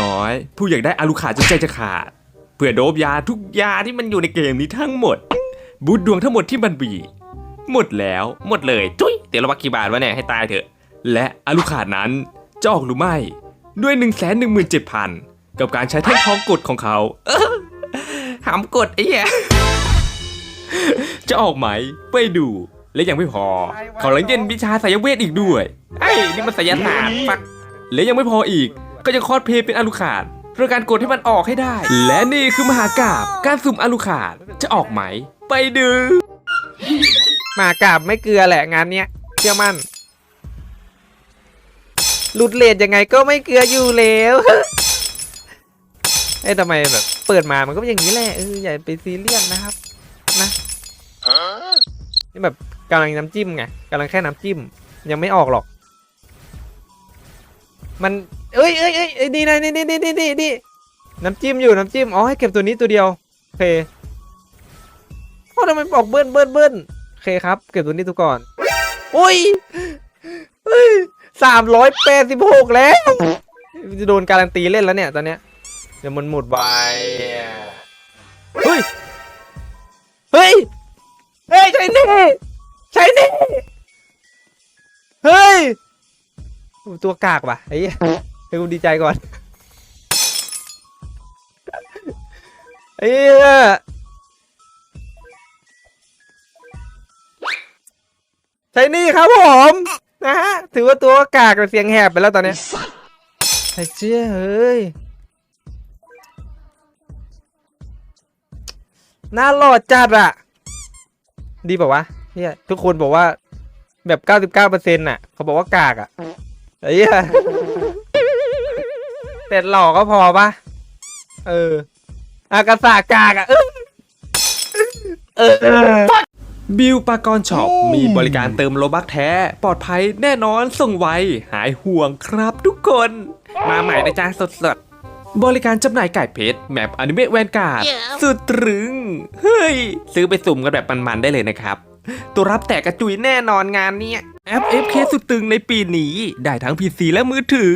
น้อย ผู้อยากได้อารุขาจนใจจะขาด เพื่อโดบยาทุกยาที่มันอยู่ในเกมนี้ทั้งหมด บูทดวงทั้งหมดที่มันมีหมดแล้วหมดเลยจุ้ยเดี๋ยวเราวักกี่บาทวะเนี่ยให้ตายเถอะ และอารุขานั้นจะออกหรือไม่ด้วย 1 1 7 0 0 0 กับการใช้แท่งทองกดของเขาเออหามกดไอ้เหี้ยจะออกไหมไปดู และยังไม่พอ เขาเล่นเย็นวิชาสายเวทอีกด้วย ไอ้ยนี่มันสายศาสตร์ฟักและยังไม่พออีก ก็ยังคอสเพลย์เป็นอารุขาดเพื่อการกดให้มันออกให้ได้ และนี่คือมหากาบการสุ่มอารุขาดจะออกไหม ไปดูมหากราบไม่เกลือแหละงานเนี้ยเชื่อมั่นหลุดเลทยังไงก็ไม่เกลืออยู่แล้วเอ้ทำไมแบบเปิดมามันก็เป็นอย่างนี้แหละเอออย่าไปซีเรียสนะครับ นะนี่แบบกำลังน้ำจิ้มไงกำลังแค่น้ำจิ้ม ยังไม่ออกหรอก มัน เอ้ยเอ้ยเอ้ยเอ้ยนี่นะนี่นี่นี่นี่นี่นี่น้ำจิ้มอยู่น้ำจิ้มอ๋อให้เก็บตัวนี้ตัวเดียวโอเคโอ้ทำไมบอกเบิ้ลเบิ้ลเบิ้ลโอเคครับ เก็บตัวนี้ตัวก่อนอุ้ยเฮ้ยสามร้อยแปดสิบหกแล้ว จะโดนการันตีเล่นแล้วเนี่ยตอนเนี้ยเดี๋ยวมันหมดไปเฮ้ย เฮ้ย เฮ้ยใช่แน่ใช่แน่เฮ้ย ตัวกากว่ะไอ้ ให้กูดีใจก่อนไอ้เหี้ยใช่นี่ครับผมนะฮะถือว่าตัวกากกับเสียงแหบไปแล้วตอนเนี้ยไอ้เจ้เฮ้ยน่าหลอดจัดอะดีป่าวะเนี่ยทุกคนบอกว่าแบบ 99%น่ะ เขาบอกว่ากากอะไอ้เหี้ย แต่หล่อก็พอปะเออ อากาศากากอะเออเออเออบิลปากรช็อปมีบริการเติมโลบักแท้ ปลอดภัยแน่นอนส่งไว หายห่วงครับทุกคน มาใหม่นะจ๊ะสดๆ บริการจำหน่ายไก่เพชรแมปอนิเมะแวนการ์ดสุดตรึง เฮ้ย ซื้อไปสุ่มกันแบบมันๆได้เลยนะครับ ตัวรับแตกกระจุยแน่นอนงานเนี้ยแอป FK สุดตึงในปีนี้ ได้ทั้ง PC และมือถือ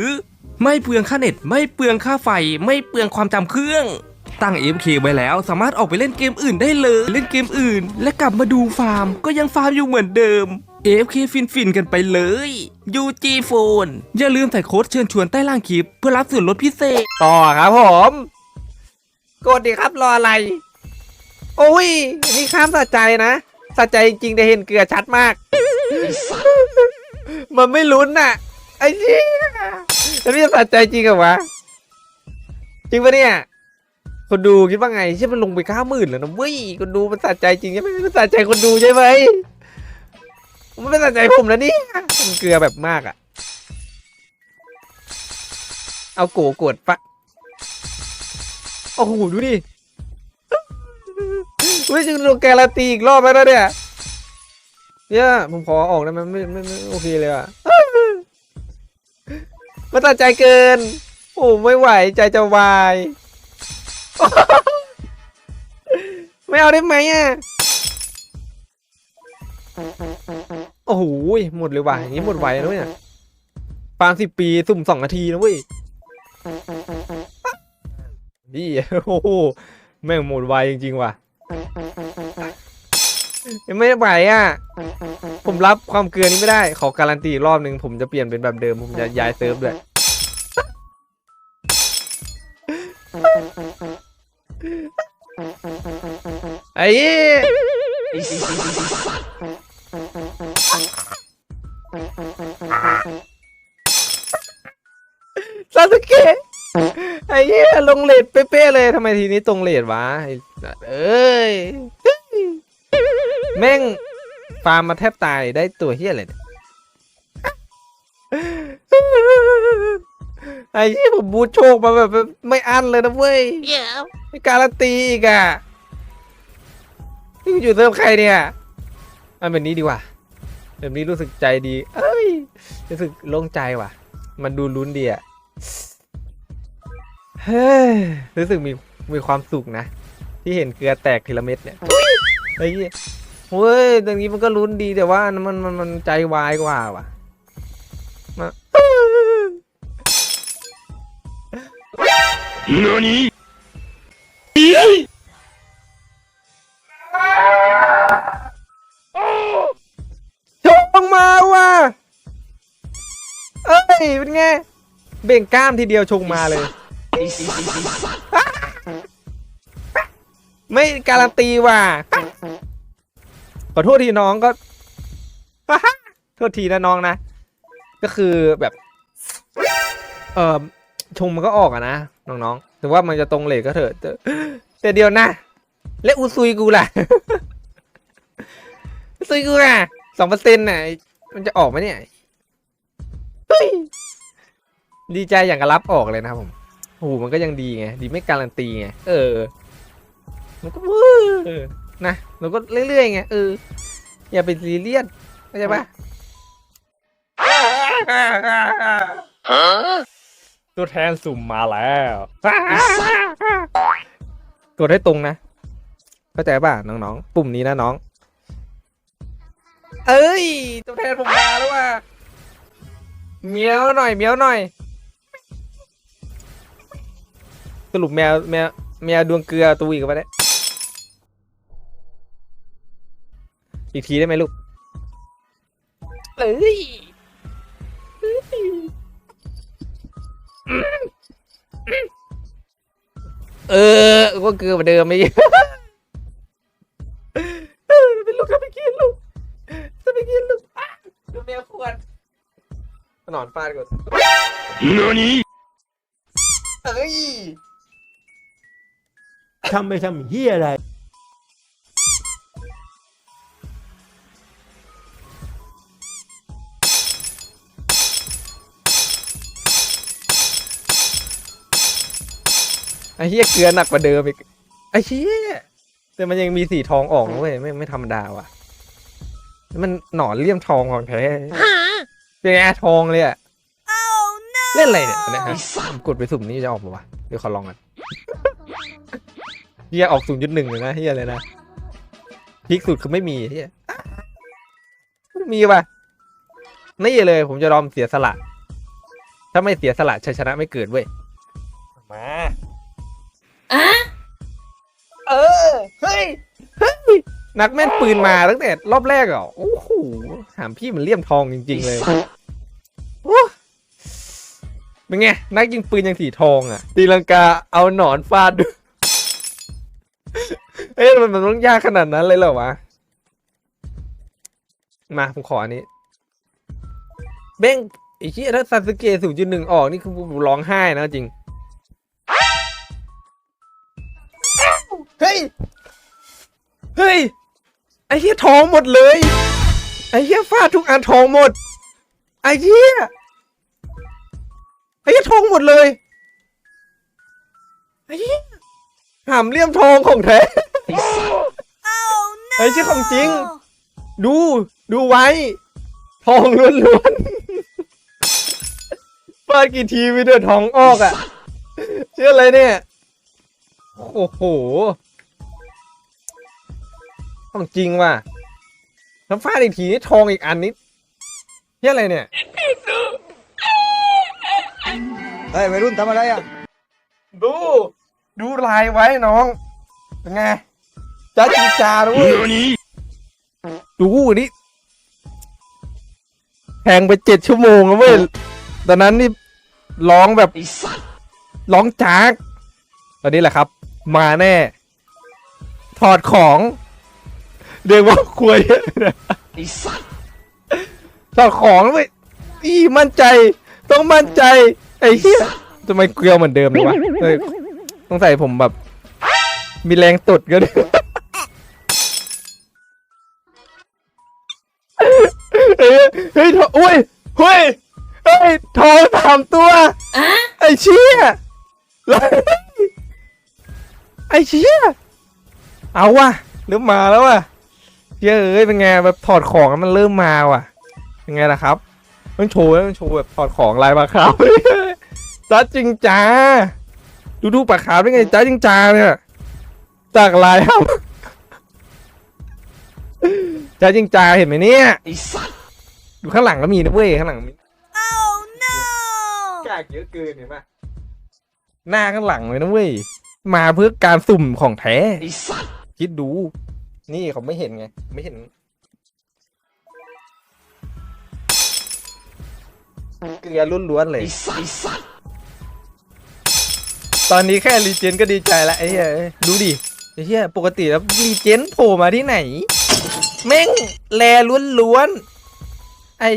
ไม่เปลืองค่าเน็ต ไม่เปลืองค่าไฟ ไม่เปลืองความจำเครื่อง ตั้ง AFK ไว้แล้วสามารถออกไปเล่นเกมอื่นได้เลย เล่นเกมอื่น และกลับมาดูฟาร์ม ก็ยังฟาร์มอยู่เหมือนเดิม AFK ฟินฟินๆกันไปเลย UG Phone อย่าลืมใส่โค้ดเชิญชวนใต้ล่างคลิป เพื่อรับส่วนลดพิเศษ ต่อครับผม กดดีครับรออะไร โอ้ย นี่ข้ามสะใจนะสะใจจริงๆแต่เห็นเกลือชัดมาก มันไม่ลุ้นน่ะ ไอ้เชี่ย แล้วนี่จะสะใจจริงเหรอวะ จริงปะเนี่ย คนดูคิดว่าไงใช่มันลงไปเก้าหมื่นแล้วนะเว้ย คนดูมันสะใจจริงใช่ไหมมันสะใจคนดูใช่ไหมมันไม่สะใจผมแล้วเนี่ยมันเกลือแบบมากอะเอาโกกดปะโอ้โหดูดิเฮ้ยจึงโดนกาตีอีกรอบแล้วเนี่ยเนี่ยผมขอออกได้ไหมไม่ไม่ไม่ไม่โอเคเลยอะ มันตัดใจเกิน โอ้ไม่ไหวใจจะวาย ไม่เอาได้ไหมอะ โอ้โหหมดเลยว่ะอย่างนี้หมดไวแล้วเนี่ยฟาร์มสิบปีสุ่มสองนาทีนะเว้ยนี่โอ้โหแม่งหมดไวจริงๆว่ะยังไม่ไหวอะ ผมรับความเกลือนี้ไม่ได้ ขอการันตีอีกรอบหนึ่งผมจะเปลี่ยนเป็นแบบเดิม ผมจะย้ายเซิร์ฟด้วยไอ้ซาสึเกะไอ้เหี้ยลงเลทเป๊ะๆเลยทำไมทีนี้ตรงเลทวะไอ้สัสเอ้ย แม่ง ฟาร์มมาแทบตายได้ตัวเหี้ยเลยเนี่ยไอ้เหี้ยผมบูทโชคมาแบบไม่อั้นเลยนะเว้ยไม่การันตีอีกอะนี่อยู่เติมใครเนี่ยเอาแบบนี้ดีกว่าแบบนี้รู้สึกใจดี เอ้ย รู้สึกโล่งใจว่ะ มันดูลุ้นดีอะ เฮ้ย รู้สึกมีมีความสุขนะ ที่เห็นเกลือแตกทีละเม็ดเนี่ยไอ้ เหี้ยเฮ้ยตรงนี้มันก็ลุ้นดีแต่ว่ามันมันมันใจวายกว่าว่ะมาชงมาว่ะ เอ้ย เป็นไง เบ่งกล้ามทีเดียวชงมาเลย ไม่การันตีว่ะ ขอโทษทีน้องก็โทษทีนะน้องนะ ก็คือแบบ เออชงมันก็ออกอะนะน้องๆถึงว่ามันจะตรงเหล็กก็เถอะแต่เดียวนะ และอุซุยกูล่ะอุซุยกูล่ะสองเปอร์เซ็นต์น่ะมันจะออกไหมเนี่ยดีใจอย่างกับรับออกเลยนะครับผมโอ้โหมันก็ยังดีไง ดีไม่การันตีไง เออ มันก็เวอร์ นะมันก็เรื่อยๆไงเอออย่าไปซีเรียสเข้าใจปะตัวแทนสุ่มมาแล้วกดให้ตรงนะเข้าใจป่ะน้องๆปุ่มนี้นะน้อง เอ้ย ตัวแทนผมมาแล้วว่ะเมียวหน่อยเมียวหน่อยสรุปแมวแมวแมวดวงเกลือตัวอีกไปได้ อีกทีได้ไหมลูกเอ้ยเออ ก็เกลือเหมือนเดิมไม่เออเป็นลูกทำไปกินลูกทำไปกินลูกอะดูแมวขวดนอนฟาดก่อนเอ้ยทำไปทำเฮียอะไร ไอ้เหี้ยเกลือหนักกว่าเดิมอีกไอ้เหี้ยแต่มันยังมีสีทองออกนะเว้ยไม่ไม่ธรรมดาว่ะ มันหนอนเลี่ยมทองของแท้เป็นไงทองเลยอะเล่นอะไรเนี่ยอันเนะฮะผมกดไปสุ่มนี่จะออกมาวะเดี๋ยวขอลองกันเฮียออกศูนย์จุดหนึ่งเลยนะเฮียเลยนะพีคสุดคือไม่มีเฮียไม่มีป่ะนี่เลยผมจะยอมเสียสละ ถ้าไม่เสียสละชัยชนะไม่เกิดเว้ยมา เออ เฮ้ย เฮ้ย นักแม่นปืนมาตั้งแต่รอบแรกเหรอโอ้โหถามพี่มันเลี่ยมทองจริง ๆ เลยโอ้เป็นไง นักยิงปืนยังสีทองอะ ตีลังกาเอาหนอนฟาดด้วยเอ้ยมันมันต้องยากขนาดนั้นเลยเหรอวะ มา ผมขออันนี้ เบ้งไอ้ชี้ยถ้าซาสึเกะศูนย์จุดหนึ่งออก นี่คือผมร้องไห้นะจริง เฮ้ย ไอ้เหี้ยทองหมดเลย ไอ้เหี้ยฟาดทุกอันทองหมด ไอ้เหี้ย ไอ้เหี้ยทองหมดเลย ไอ้เหี้ยหามเลี่ยมทองของแท้ ไอ้เชี่ยของจริง ดู ดูไว้ ทองล้วนๆฟาดกี่ทีวิดีโอทองออกอะ เชื่ออะไรเนี่ย โอ้โห ของจริงว่ะน้ำฟาดอีกทีนี่ทองอีกอันนี้เฮียอะไรเนี่ย เฮ้ยวัยรุ่นทำอะไรอะดู ดูลายไว้น้อง เป็นไงจ้าจิงจาด้วยดูนี่แทงไปเจ็ดชั่วโมงแล้วเว้ยตอนนั้นนี่ร้องแบบร้องจาก ตอนนี้แหละครับ มาแน่ ถอดของ เรียกว่าคุยถอดของแล้วเว้ยอีมั่นใจ ต้องมั่นใจ ไอ้เหี้ยทำไมเกลียวเหมือนเดิมเลยวะเฮ้ยต้องใส่ผมแบบ มีแรงตดก็ได้เฮ้ยเฮ้ยทองอุ้ยเฮ้ยเฮ้ยทองสามตัวไอ้เชี่ยไอ้เชี่ยเอาว่ะเริ่มมาแล้วว่ะ เชี่ยเอ้ยเป็นไงแบบถอดของแล้วมันเริ่มมาว่ะเป็นไงล่ะครับต้องโชว์ต้องโชว์แบบถอดของลายปลาขาวจ้าจริงจ้าดูดูปลาขาวได้ไงจ้าจริงจ้าเนี่ยจากลายครับจ้าจริงจ้าเห็นไหมเนี่ยดูข้างหลังก็มีนะเว้ยข้างหลังมี Oh no! กากเยอะเกินเห็นปะหน้าข้างหลังเลยนะเว้ยมาเพื่อการสุ่มของแท้คิดดู นี่เขาไม่เห็นไง ไม่เห็น เกลือล้วนๆเลย ตอนนี้แค่รีเจนก็ดีใจละไอ้เหี้ยดูดิไอ้เหี้ยปกติแล้วรีเจนโผล่มาที่ไหน แม่งแลล้วนๆไอ้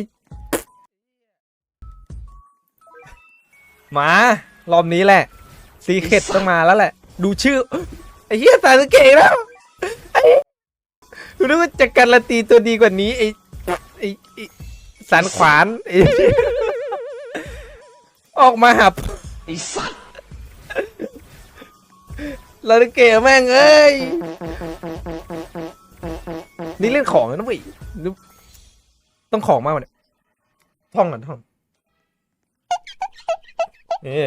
มารอบนี้แหละซีเคดต้องมาแล้วแหละ ดูชื่อไอ้เหี้ยสายสเกตแล้ว ดูนึกว่าจะการันตีตัวดีกว่านี้ไอ้ไอ้ไอ้สันขวานไอ้ออกมาหับลาสเกตแม่งเอ้ย นี่เล่นของนะเว้ยดูต้องของมากกว่าเนี่ยท่องก่อนท่องนี่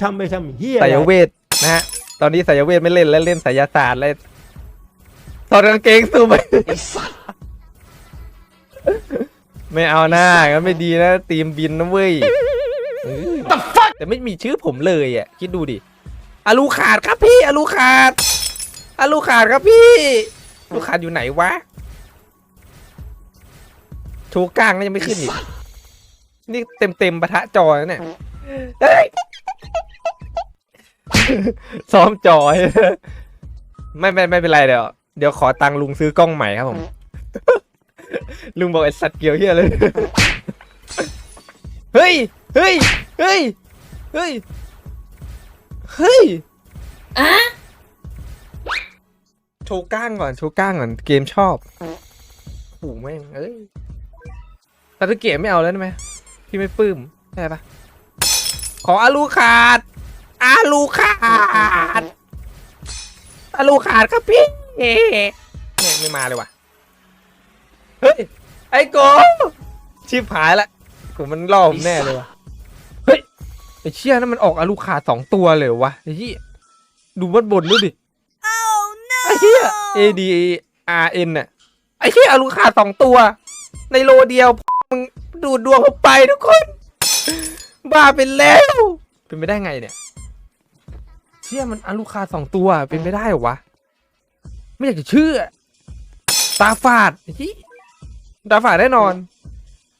ทำไปทำเฮียสาอะไร ยเวทนะฮะ ตอนนี้สายเวทไม่เล่นแล้วเล่นสายศาสตร์เลย ถอดกางเกงสู้ไปไม่เอาหน้างั้นไม่ดีนะทีมบินนะเว้ยแต่ไม่มีชื่อผมเลยอะ คิดดูดิอาลูขาดครับพี่อาลูขาดอาลูขาดครับพี่อลูขาดอยู่ไหนวะชว์กลางก็ยังไม่ขึ้นอีกนี่เต็มเต็มปะทะจอเนี่ยเฮ้ยซ้อมจอยไม่ไม่ไม่เป็นไรเดี๋ยว เดี๋ยวขอตังค์ลุงซื้อกล้องใหม่ครับผม ลุงบอกไอ้สัตว์เกี่ยวเฮียเลย เฮ้ย เฮ้ย เฮ้ย เฮ้ย เฮ้ยโชว์ก้างก่อน โชว์ก้างก่อน เกมชอบโอ้โหแม่งเอ้ยแต่ถ้าเกมไม่เอาแล้วได้ไหมพี่ไม่ปลื้มได้ปะขออาลูขาด อาลูขาดอาลูขาดครับพี่ แม่งไม่มาเลยว่ะ เฮ้ย ไอ้โกชิบหายละกูมันล่อผมแน่เลยว่ะ เฮ้ย ไอ้เชี่ยนั่นมันออกอาลูขาดสองตัวเลยวะไอ้เหี้ยดูบนบนดูดิ ไอ้เหี้ย A D R N น่ะ ไอ้เหี้ยอาลูขาดสองตัว ในโลเดียวมึงดูดดวงผมไปทุกคน บ้าไปแล้ว เป็นไปได้ไงเนี่ย เชี่ยมันอาลูคาสองตัวเป็นไปได้เหรอวะ ไม่อยากจะเชื่อ ตาฝาดไอ้ที่ตาฝาดแน่นอน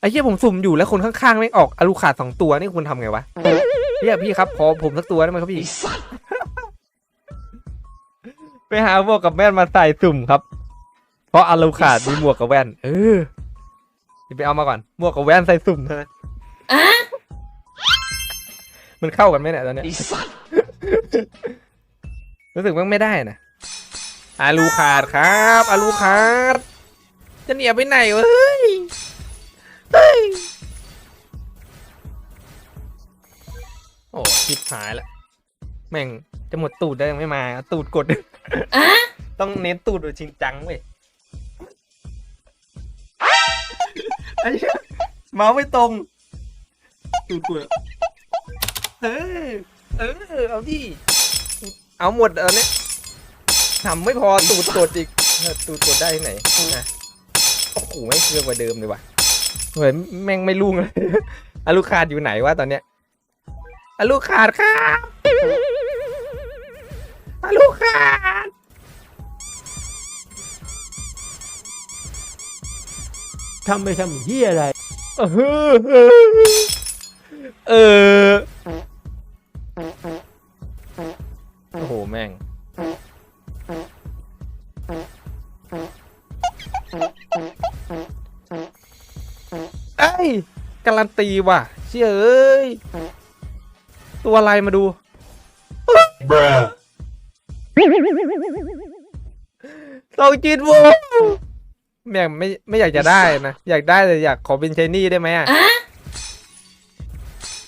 ไอ้เชี่ยผมสุ่มอยู่แล้วคนข้างๆไม่งออกอาลูคาสองตัวนี่คุณทำไงวะเรียกพี่ครับขอผมสักตัวได้ไหมครับพี่ ไปหาหมวกกับแว่นมาใส่สุ่มครับ เพราะอาลูคาดมีหมวกกับแว่น เออเดี๋ยวไปเอามาก่อนหมวกกับแว่นใส่สุ่มนะมันเข้ากันไหมเนี่ยตอนเนี้ยรู้สึกว่าไม่ได้นะ อาลูขาดครับอาลูขาดจะเหนียวไปไหนวะเฮ้ยเฮ้ยโอ้ชิบหายละแม่งจะหมดตูดได้ยังไม่มา ตูดกดต้องเน้นตูดโดยจริงจังเว้ยไอ้เหี้ยเมาส์ไม่ตรงตูดกดเออเออเอาดิเอาหมดเอาเนี่ย ทำไม่พอตูดกดอีกเออตูดกดได้ที่ไหนนะโอ้โหไม่งเกลือกว่าเดิมเลยว่ะเฮ้ยแม่งไม่รุ่งเลยอาลูขาดอยู่ไหนวะตอนเนี้ยอาลูขาดครับอาลูขาดทำไปทำเฮียอะไร เออ เออ โอ้โห แม่ง ยการันตีว่ะ เชื่อเอ้ย ตัวอะไรมาดูสองจิตโวแม่งไม่ไม่อยากจะได้นะ อยากได้แต่อยากขอเป็นชายนี่ได้ไหมอะ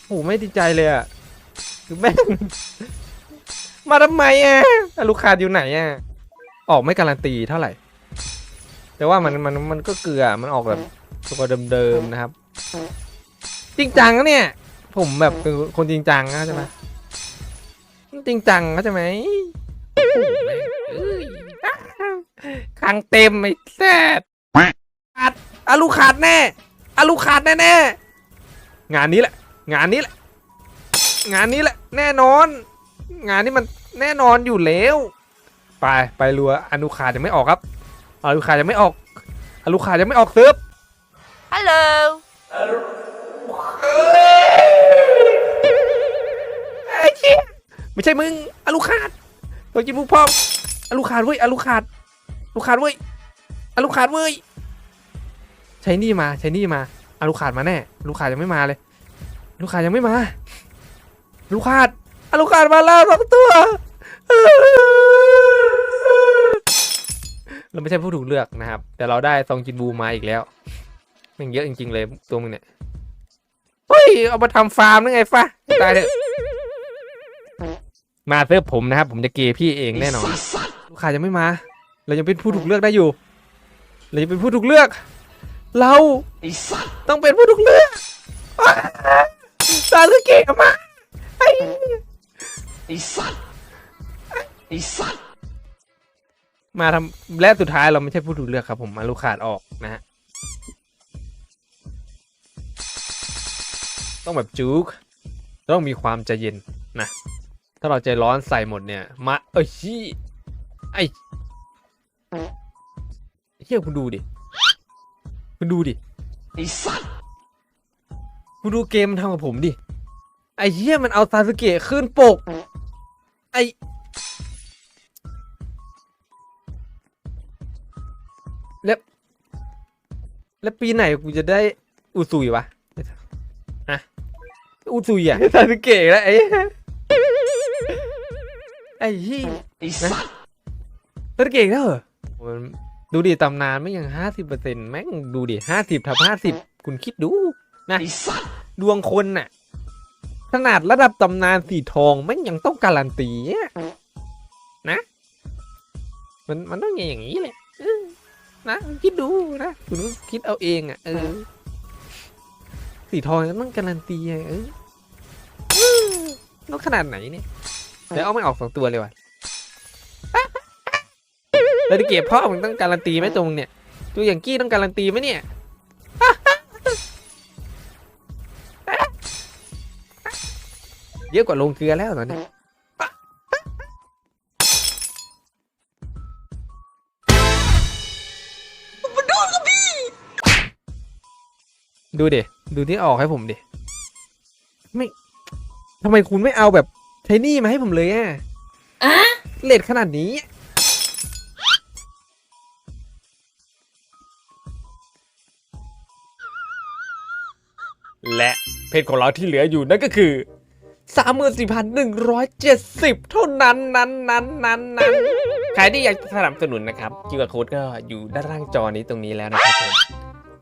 โอ้ไม่ดีใจเลยอะคือแม่ง มาทำไมอะอะลูกค้าอยู่ไหนอะ ออกไม่การันตีเท่าไหร่ แต่ว่ามันมันมันก็เกลือมันออกแบบตัวเดิมๆนะครับ จริงจังนะเนี่ย ผมแบบเป็นคนจริงจังนะใช่ไหมจริงจังนะใช่ไหมคังเต็มไอ้แซดขาดอาลูขาดแน่อาลูขาดแน่แน่ๆงานนี้แหละ งานนี้แหละ งานนี้แหละ แน่นอน งานนี้มันแน่นอนอยู่แล้วไปไปรัวอนุขาจะไม่ออกครับอนุขาจะไม่ออกอนุขาจะไม่ออกเซิร์ฟ Hello. ไอ้เชี่ย ไม่ใช่มึงอลูขาดตัวจินมุกพร้อมอลูขาดเว้ยอลูขาดอลูขาดเว้ยอลูขาดเว้ยใช้นี่มาใช้นี่มาอลูขาดมาแน่อลูขาดยังไม่มาเลย ลูขาดยังไม่มา ลูขาดอลูขาดมาแล้วสองตัวเราไม่ใช่ผู้ถูกเลือกนะครับ แต่เราได้ซองจินบูมาอีกแล้ว มันเยอะจริงๆเลยตัวมึงเนี่ยเฮ้ยเอามาทำฟาร์มนึกไงฟะตายเถอะมาเซิร์ผมนะครับ ผมจะเกยพี่เองแน่นอนลูกค้ายังไม่มา เรายังเป็นผู้ถูกเลือกได้อยู่ เรายังเป็นผู้ถูกเลือก เราต้องเป็นผู้ถูกเลือกซาสึเกะมาไอ้สัตว์ไอ้สัตว์มาทำและสุดท้ายเราไม่ใช่ผู้ถูกเลือกครับ ผมมาลูกขาดออกนะฮะ ต้องแบบจุกต้องมีความใจเย็นนะ ถ้าเราใจร้อนใส่หมดเนี่ย มา เอ้ยชี้ไอ้เฮียคุณดูดิ คุณดูดิอิสันคุณดูเกมมันทำกับผมดิ ไอ้เฮียมันเอาซาสึเกะขึ้นปก ไอ้แล้ว แล้วปีไหนกูจะได้อุซุยวะ อุซุยอะซาสึเกะแล้วไอ้ไอ้ที่นะรถเก่งแล้วเหรอมันดูดิตำนานไม่ยังห้าสิบเปอร์เซ็นต์แม่งดูดิห้าสิบทับห้าสิบคุณคิดดูนะดวงคนน่ะ ขนาดระดับตำนานสีทองแม่งยังต้องการันตีอะนะ มันมันต้องอย่างนี้แหละเออนะคิดดูนะคุณก็คิดเอาเองอะเออสีทองมันต้องการันตีอะเออเออ ต้องขนาดไหนเนี่ยเดี๋ยวเอาไม่ออกสองตัวเลยว่ะแล้วที่เก็บพ่อมึงต้องการันตีไหมตรงเนี่ยตัวอย่างกี้ต้องการันตีไหมเนี่ยเยอะกว่าลงเกลือแล้วตอนนี้ดูดิดูที่ออกให้ผมดิไม่ ทำไมคุณไม่เอาแบบใช้หนี่มาให้ผมเลยอะเลทขนาดนี้ และเพจของเราที่เหลืออยู่นั่นก็คือ 34,170 เท่านั้นนั้นนั้นนั้นนั้นใครที่อยากสนับสนุนนะครับคิวอาร์โค้ดก็อยู่ด้านล่างจอนี้ตรงนี้แล้วนะครับผม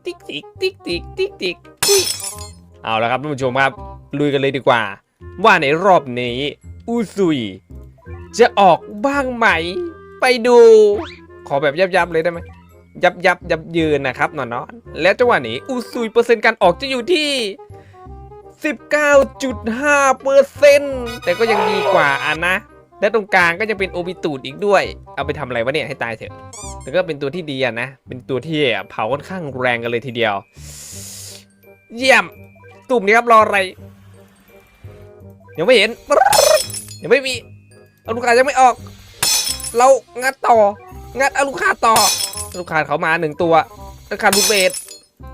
ติ๊กติ๊กติ๊กติ๊กติ๊กติ๊กอุ๊ยเอาละครับท่านผู้ชมครับ ลุยกันเลยดีกว่า ว่าในรอบนี้ อูซุย จะออกบ้างไหม ไปดู ขอแบบยับๆเลยได้ไหมยับยับยับยืนนะครับนอนนอนและจังหวะนี้อูซุยเปอร์เซ็นต์การออกจะอยู่ที่ 19.5เปอร์เซ็นต์แต่ก็ยังดีกว่าอะนะ และตรงกลางก็ยังเป็นโอบิตูดอีกด้วย เอาไปทำอะไรวะเนี่ยให้ตายเถอะแต่ก็เป็นตัวที่ดีอะนะ เป็นตัวที่เผาค่อนข้างแรงกันเลยทีเดียว เยี่ยม ตุ่มนี้ครับรออะไร ยังไม่เห็นยังไม่มีอลูกค้ายังไม่ออก เรางัดต่อ งัดอลูกค้าต่ออลูกค้าเขามาหนึ่งตัวอลูกค้ารูดเบส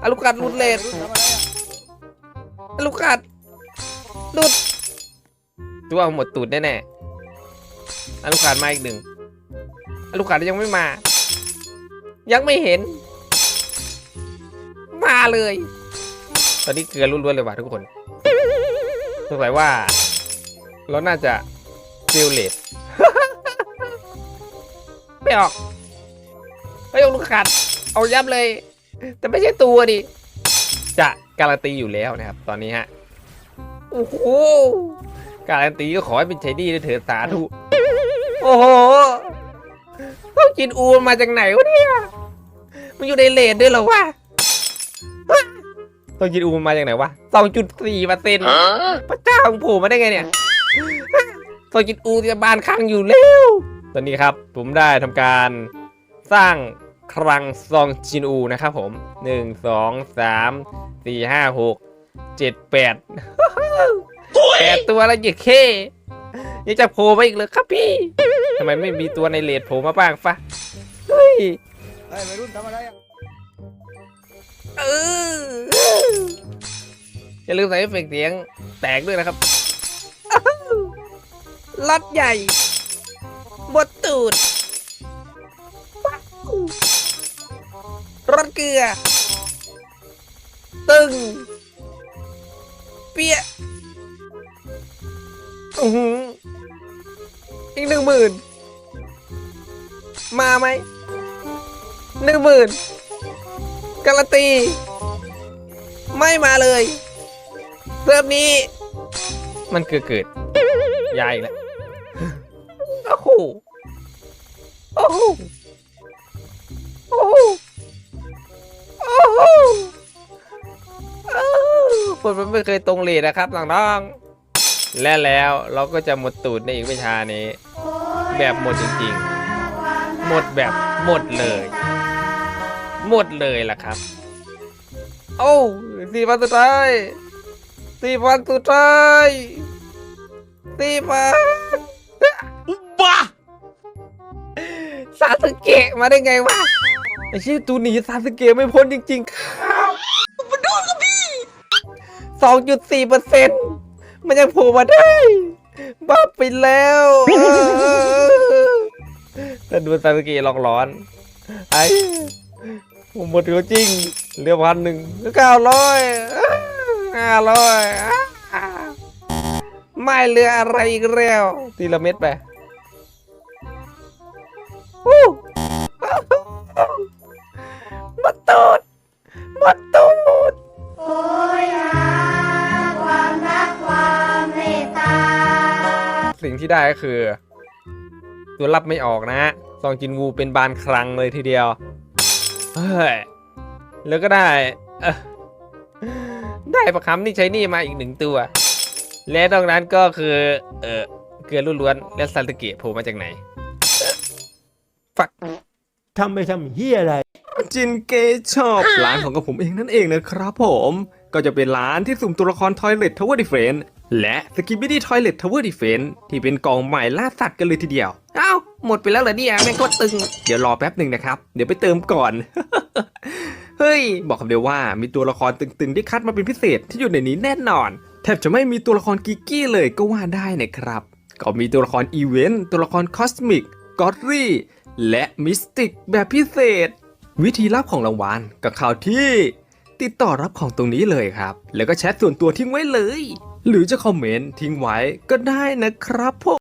อลูกค้ารูดเลสอลูกค้ารูดตัวหมดตูดแน่ๆอลูกค้ามาอีกหนึ่งอลูกค้ายังไม่มา ยังไม่เห็น มาเลย ตอนนี้เกลือล้วนๆเลยว่ะทุกคนสงสัยว่า เราน่าจะฟิลเลตไม่ออกไม่ยกลูกขัด เอายับเลย แต่ไม่ใช่ตัวดิ จะการันตีอยู่แล้วนะครับ ตอนนี้ฮะ โอ้โห การันตีก็ขอให้เป็นชายดีด้วยเถิดสาธุ โอ้โหต้องกินอูมันมาจากไหนวะเนี่ย มันอยู่ในเลนด้วยเหรอวะต้องกินอูมันมาจากไหนวะสองจุดสี่เปอร์เซ็นต์พระเจ้าของผมมาได้ไงเนี่ย ต้องกินอูจะบานคังอยู่แล้ว ตอนนี้ครับผมได้ทำการสร้างคลังซองจินอูนะครับผมหนึ่งสองสามสี่ห้าหกเจ็ดแปดแปดตัวแล้วเหยียดเคยังจะโผล่มาอีกเลยครับพี่ทำไมไม่มีตัวในเลดโผล่มาบ้างฟะเฮ้ยเฮ้ยวัยรุ่นทำอะไรอะเอออย่าลืมใส่เอฟเฟกต์เสียงแตกด้วยนะครับอ้าว ลัดใหญ่ บดตูดรสเกลือ ตึง เปี้ยอือหืออีกหนึ่งหมื่นมาไหมหนึ่งหมื่นการันตี ไม่มาเลย เริ่มนี้ มันเกิดเกิดยายอีกแล้ว โอ้โห โอ้โห โอ้โห โอ้โหฝนมันไม่เคยตรงเลทนะครับน้องๆ และแล้วเราก็จะหมดตูดในอีกไม่ช้านี้ แบบหมดจริงๆ หมดแบบหมดเลย หมดเลยล่ะครับ โอ้สี่พันสุดท้ายสี่พันสุดท้ายสี่พันาสึเกะมาได้ไงวะไอชื่อตูหนีซาสึเกะไม่พ้นจริงๆครับมาดูกับพี่สองจุดสี่เปอร์เซ็นต์มันยังโผล่มาได้บ้าไปแล้วแต่ดูซาสึเกะลองร้อนไอ้ผมหมดตัวจริงเหลือพันหนึ่งเก้าร้อยห้าร้อยไม่เหลืออะไรอีกแล้วทีละเม็ดไป วู้มาตูดมาตูดโอยหาความรักความเมตตา สิ่งที่ได้ก็คือ ตัวรับไม่ออกนะฮะซองจินวูเป็นบานครั้งเลยทีเดียว เฮ้ย แล้วก็ได้เอ่อได้ประคำนี่ใช้นี่มาอีกหนึ่งตัว และนอกนั้นก็คือ เออเกลือล้วนๆและซาสึเกะโผล่มาจากไหน ฟักทำไปทำเฮียอะไร จินเกชอบร้านของกับผมเองนั่นเองนะครับผม ก็จะเป็นร้านที่สุ่มตัวละคร Toilet Tower Defense และ s k i b i d y Toilet Tower Defense ที่เป็นกองใหม่ล่าสัตว์กันเลยทีเดียว เอ้า หมดไปแล้วเหรอเนี่ยแม่งโคตรตึง เดี๋ยวรอแป๊บหนึ่งนะครับ เดี๋ยวไปเติมก่อน เฮ้ย บอกคำเดียวว่ามีตัวละครตึงๆที่คัดมาเป็นพิเศษที่อยู่ในนี้แน่นอน แทบจะไม่มีตัวละครกิกกี้เลยก็ว่าได้นะครับ ก็มีตัวละครอีเวนต์ตัวละครคอสมิกกอดรี่ และมิสติกแบบพิเศษ วิธีรับของรางวัลกับข่าวที่ ติดต่อรับของตรงนี้เลยครับ แล้วก็แชทส่วนตัวทิ้งไว้เลย หรือจะคอมเมนต์ทิ้งไว้ก็ได้นะครับผม